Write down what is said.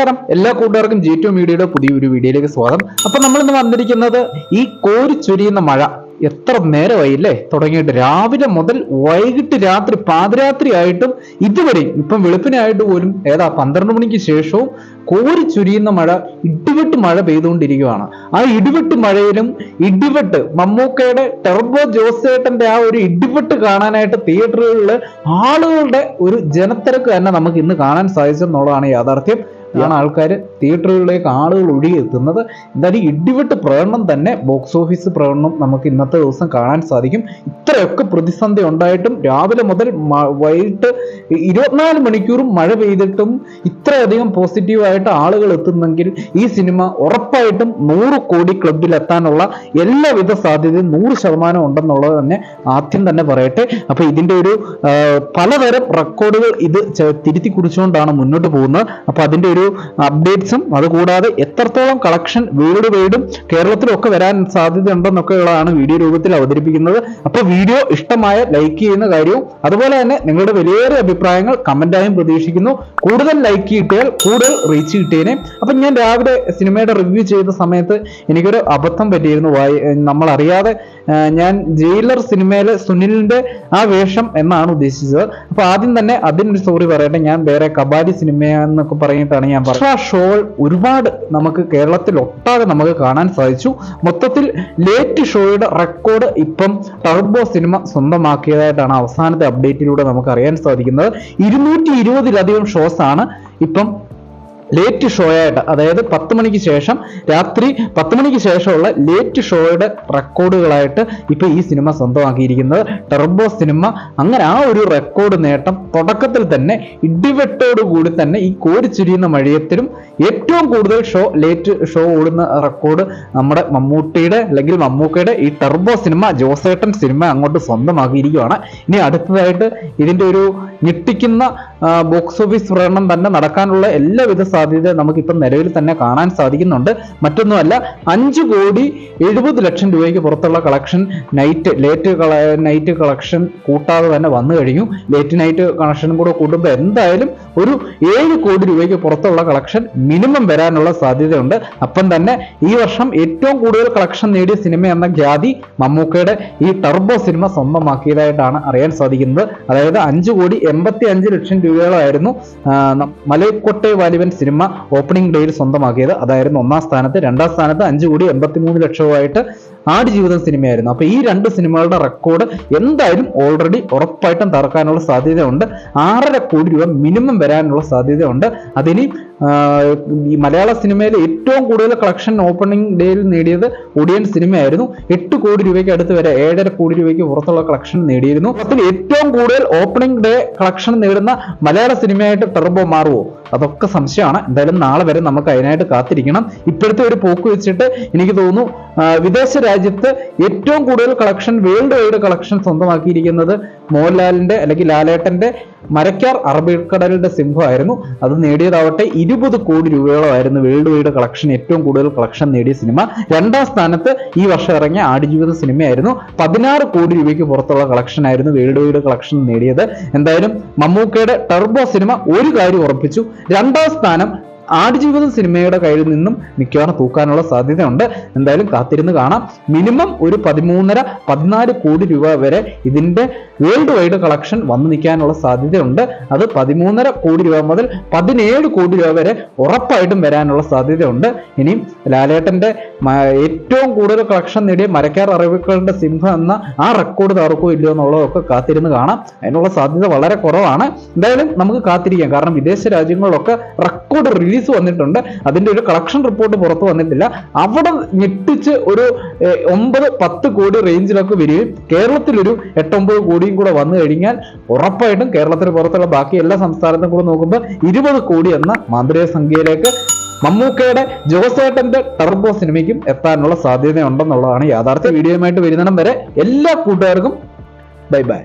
നമസ്കാരം. എല്ലാ കൂട്ടുകാർക്കും ജി ടു മീഡിയയുടെ പുതിയൊരു വീഡിയോയിലേക്ക് സ്വാഗതം. അപ്പൊ നമ്മൾ ഇന്ന് വന്നിരിക്കുന്നത് ഈ കോരി ചുരിയുന്ന മഴ. എത്ര നേരമായി അല്ലേ തുടങ്ങിയിട്ട് രാവിലെ മുതൽ വൈകിട്ട് രാത്രി പാതിരാത്രി ആയിട്ടും ഇതുവരെയും ഇപ്പം വെളുപ്പിനായിട്ട് പോലും ഏതാ പന്ത്രണ്ട് മണിക്ക് ശേഷവും കോരി ചുരിയുന്ന മഴ ഇടിവെട്ട് മഴ പെയ്തുകൊണ്ടിരിക്കുകയാണ്. ആ ഇടിവെട്ട് മഴയിലും ഇടിവെട്ട് മമ്മൂക്കയുടെ ടെർബോ ജോസേട്ടന്റെ ആ ഒരു ഇടിവെട്ട് കാണാനായിട്ട് തിയേറ്ററുകളിൽ ആളുകളുടെ ഒരു ജനത്തിരക്ക് തന്നെ നമുക്ക് ഇന്ന് കാണാൻ സാധിച്ചെന്നുള്ളതാണ് യാഥാർത്ഥ്യം. ആണ് ആൾക്കാർ തിയേറ്ററുകളിലേക്ക് ആളുകൾ ഒഴുകി എത്തുന്നത് എന്തായാലും ഇടിവെട്ട് പ്രകടനം തന്നെ ബോക്സ് ഓഫീസ് പ്രകടനം നമുക്ക് ഇന്നത്തെ ദിവസം കാണാൻ സാധിക്കും. ഇത്രയൊക്കെ പ്രതിസന്ധി ഉണ്ടായിട്ടും രാവിലെ മുതൽ വൈകിട്ട് ഇരുപത്തിനാല് മണിക്കൂറും മഴ പെയ്തിട്ടും ഇത്രയധികം പോസിറ്റീവായിട്ട് ആളുകൾ എത്തുന്നെങ്കിൽ ഈ സിനിമ ഉറപ്പായിട്ടും നൂറ് കോടി ക്ലബിൽ എത്താനുള്ള എല്ലാവിധ സാധ്യതയും നൂറ് ശതമാനം ഉണ്ടെന്നുള്ളത് തന്നെ ആദ്യം തന്നെ പറയട്ടെ. അപ്പൊ ഇതിന്റെ ഒരു പലതരം റെക്കോർഡുകൾ ഇത് തിരുത്തി കുറിച്ചുകൊണ്ടാണ് മുന്നോട്ട് പോകുന്നത്. അപ്പൊ അതിന്റെ ഒരു അപ്ഡേറ്റ്സും അതുകൂടാതെ എത്രത്തോളം കളക്ഷൻ വീട് വീടും കേരളത്തിലൊക്കെ വരാൻ സാധ്യത ഉണ്ടെന്നൊക്കെയുള്ളതാണ് വീഡിയോ രൂപത്തിൽ അവതരിപ്പിക്കുന്നത്. അപ്പൊ വീഡിയോ ഇഷ്ടമായ ലൈക്ക് ചെയ്യുന്ന കാര്യവും അതുപോലെ തന്നെ നിങ്ങളുടെ വലിയൊരു അഭിപ്രായങ്ങൾ കമന്റായും പ്രതീക്ഷിക്കുന്നു. കൂടുതൽ ലൈക്ക് കിട്ടിയാൽ കൂടുതൽ റീച്ച് കിട്ടിയേനെ. അപ്പൊ ഞാൻ രാവിലെ സിനിമയുടെ റിവ്യൂ ചെയ്ത സമയത്ത് എനിക്കൊരു അബദ്ധം പറ്റിയിരുന്നു. വായി- നമ്മൾ അറിയാതെ ഞാൻ ജയിലർ സിനിമയിലെ സുനിലിന്റെ ആ വേഷം എന്നാണ് ഉദ്ദേശിച്ചത്. അപ്പൊ ആദ്യം തന്നെ അതിനൊരു സോറി പറയട്ടെ. ഞാൻ വേറെ കബാഡി സിനിമ എന്നൊക്കെ പറഞ്ഞിട്ടാണ് ഞാൻ പറഞ്ഞത്. ആ ഷോ ഒരുപാട് നമുക്ക് കേരളത്തിൽ ഒട്ടാകെ നമുക്ക് കാണാൻ സാധിച്ചു. മൊത്തത്തിൽ ലേറ്റ് ഷോയുടെ റെക്കോർഡ് ഇപ്പം ടർബോ സിനിമ സ്വന്തമാക്കിയതായിട്ടാണ് അവസാനത്തെ അപ്ഡേറ്റിലൂടെ നമുക്ക് അറിയാൻ സാധിക്കുന്നത്. ഇരുന്നൂറ്റി ഇരുപതിലധികം ഷോസ് ആണ് ഇപ്പം ലേറ്റ് ഷോ ആയിട്ട് അതായത് പത്ത് മണിക്ക് ശേഷം രാത്രി പത്ത് മണിക്ക് ശേഷമുള്ള ലേറ്റ് ഷോയുടെ റെക്കോർഡുകളായിട്ട് ഇപ്പൊ ഈ സിനിമ സ്വന്തമാക്കിയിരിക്കുന്നത്. ടെർബോ സിനിമ അങ്ങനെ ആ ഒരു റെക്കോർഡ് നേട്ടം തുടക്കത്തിൽ തന്നെ ഇടിവെട്ടോട് കൂടി തന്നെ ഈ കോരിച്ചിരിയുന്ന മഴയത്തിലും ഏറ്റവും കൂടുതൽ ഷോ ലേറ്റ് ഷോ ഓടുന്ന റെക്കോർഡ് നമ്മുടെ മമ്മൂട്ടിയുടെ അല്ലെങ്കിൽ മമ്മൂക്കയുടെ ഈ ടെർബോ സിനിമ ജോസേട്ടൻ സിനിമ അങ്ങോട്ട് സ്വന്തമാക്കിയിരിക്കുകയാണ്. ഇനി അടുത്തതായിട്ട് ഇതിന്റെ ഒരു ഞെട്ടിക്കുന്ന ബോക്സ് ഓഫീസ് പ്രകടനം തന്നെ നടക്കാനുള്ള എല്ലാവിധ സാധ്യത നമുക്കിപ്പം നിലവിൽ തന്നെ കാണാൻ സാധിക്കുന്നുണ്ട്. മറ്റൊന്നുമല്ല അഞ്ച് കോടി എഴുപത് ലക്ഷം രൂപയ്ക്ക് പുറത്തുള്ള collection night late night collection കൂട്ടാതെ തന്നെ വന്നു കഴിഞ്ഞു. ലേറ്റ് നൈറ്റ് കളക്ഷനും കൂടെ കൂട്ടുമ്പോൾ എന്തായാലും ഒരു ഏഴ് കോടി രൂപയ്ക്ക് പുറത്തുള്ള കളക്ഷൻ മിനിമം വരാനുള്ള സാധ്യതയുണ്ട്. അപ്പം തന്നെ ഈ വർഷം ഏറ്റവും കൂടുതൽ കളക്ഷൻ നേടിയ സിനിമ എന്ന ഖ്യാതി മമ്മൂക്കയുടെ ഈ ടർബോ സിനിമ സ്വന്തമാക്കിയതായിട്ടാണ് അറിയാൻ സാധിക്കുന്നത്. അതായത് അഞ്ച് കോടി എൺപത്തി അഞ്ച് ലക്ഷം രൂപയോളമായിരുന്നു മലയക്കോട്ടെ വാലിബൻ സിനിമ ഓപ്പണിംഗ് ഡേയിൽ സ്വന്തമാക്കിയത്. അതായിരുന്നു ഒന്നാം സ്ഥാനത്ത്. രണ്ടാം സ്ഥാനത്ത് അഞ്ച് കോടി എൺപത്തി മൂന്ന് ലക്ഷവുമായിട്ട് ആടുജീവിതം സിനിമയായിരുന്നു അപ്പൊ ഈ രണ്ട് സിനിമകളുടെ റെക്കോർഡ് എന്തായാലും ഓൾറെഡി ഉറപ്പായിട്ടും തറക്കാനുള്ള സാധ്യതയുണ്ട്. ആറര കോടി രൂപ മിനിമം വരാനുള്ള സാധ്യതയുണ്ട്. അതിനി ഈ മലയാള സിനിമയിൽ ഏറ്റവും കൂടുതൽ കളക്ഷൻ ഓപ്പണിംഗ് ഡേയിൽ നേടിയത് ഒടിയൻ സിനിമയായിരുന്നു. എട്ട് കോടി രൂപയ്ക്ക് അടുത്ത് വരെ ഏഴര കോടി രൂപയ്ക്ക് പുറത്തുള്ള കളക്ഷൻ നേടിയിരുന്നു. അതിൽ ഏറ്റവും കൂടുതൽ ഓപ്പണിംഗ് ഡേ കളക്ഷൻ നേടുന്ന മലയാള സിനിമയായിട്ട് ടെർബോ മാറുമോ അതൊക്കെ സംശയമാണ്. എന്തായാലും നാളെ വരെ നമുക്ക് അതിനായിട്ട് കാത്തിരിക്കണം. ഇപ്പോഴത്തെ ഒരു പോക്ക് വെച്ചിട്ട് എനിക്ക് തോന്നുന്നു വിദേശ രാജ്യത്ത് ഏറ്റവും കൂടുതൽ കളക്ഷൻ വേൾഡ് വൈഡ് കളക്ഷൻ സ്വന്തമാക്കിയിരിക്കുന്നത് മോഹൻലാലിന്റെ അല്ലെങ്കിൽ ലാലേട്ടന്റെ മരക്കാർ അറബിക്കടലിന്റെ സിംഹമായിരുന്നു. അത് നേടിയതാവട്ടെ ഇരുപത് കോടി രൂപയോളമായിരുന്നു വേൾഡ് വൈഡ് കളക്ഷൻ ഏറ്റവും കൂടുതൽ കളക്ഷൻ നേടിയ സിനിമ. രണ്ടാം സ്ഥാനത്ത് ഈ വർഷം ഇറങ്ങിയ ആടുജീവിത സിനിമയായിരുന്നു. പതിനാറ് കോടി രൂപയ്ക്ക് പുറത്തുള്ള കളക്ഷൻ ആയിരുന്നു വേൾഡ് വൈഡ് കളക്ഷൻ നേടിയത്. എന്തായാലും മമ്മൂക്കയുടെ ടെർബോ സിനിമ ഒരു കാര്യം ഉറപ്പിച്ചു. രണ്ടാം സ്ഥാനം ആടുജീവിതം സിനിമയുടെ കയ്യിൽ നിന്നും മിക്കവാറും തൂക്കാനുള്ള സാധ്യതയുണ്ട്. എന്തായാലും കാത്തിരുന്ന് കാണാം. മിനിമം ഒരു പതിമൂന്നര പതിനാല് കോടി രൂപ വരെ ഇതിന്റെ വേൾഡ് വൈഡ് കളക്ഷൻ വന്നു നിൽക്കാനുള്ള സാധ്യതയുണ്ട്. അത് പതിമൂന്നര കോടി രൂപ മുതൽ പതിനേഴ് കോടി രൂപ വരെ ഉറപ്പായിട്ടും വരാനുള്ള സാധ്യതയുണ്ട്. ഇനിയും ലാലേട്ടന്റെ ഏറ്റവും കൂടുതൽ കളക്ഷൻ നേടിയ മരക്കാർ അറിവുകളുടെ സിംഹം എന്ന ആ റെക്കോർഡ് തകർക്കോ ഇല്ലയോ എന്നുള്ളതൊക്കെ കാത്തിരുന്ന് കാണാം. അതിനുള്ള സാധ്യത വളരെ കുറവാണ്. എന്തായാലും നമുക്ക് കാത്തിരിക്കാം. കാരണം വിദേശ രാജ്യങ്ങളിലൊക്കെ റെക്കോർഡ് റിലീസ് വന്നിട്ടുണ്ട്. അതിന്റെ ഒരു കളക്ഷൻ റിപ്പോർട്ട് പുറത്തു വന്നിട്ടില്ല. അവിടെ ഞെട്ടിച്ച് ഒരു ഒമ്പത് പത്ത് കോടി റേഞ്ചിലൊക്കെ വരികയും കേരളത്തിൽ ഒരു എട്ടൊമ്പത് കോടിയും കൂടെ വന്നു കഴിഞ്ഞാൽ ഉറപ്പായിട്ടും കേരളത്തിന് പുറത്തുള്ള ബാക്കി എല്ലാ സംസ്ഥാനത്തും കൂടെ നോക്കുമ്പോൾ ഇരുപത് കോടി എന്ന മാന്ത്രിക സംഖ്യയിലേക്ക് മമ്മൂക്കയുടെ ജോസേട്ടന്റെ ടർബോ സിനിമയ്ക്കും എത്താനുള്ള സാധ്യതയുണ്ടെന്നുള്ളതാണ് യാഥാർത്ഥ്യ. വീഡിയോയുമായിട്ട് വരുന്നിടം വരെ എല്ലാ കൂട്ടുകാർക്കും ബൈ ബൈ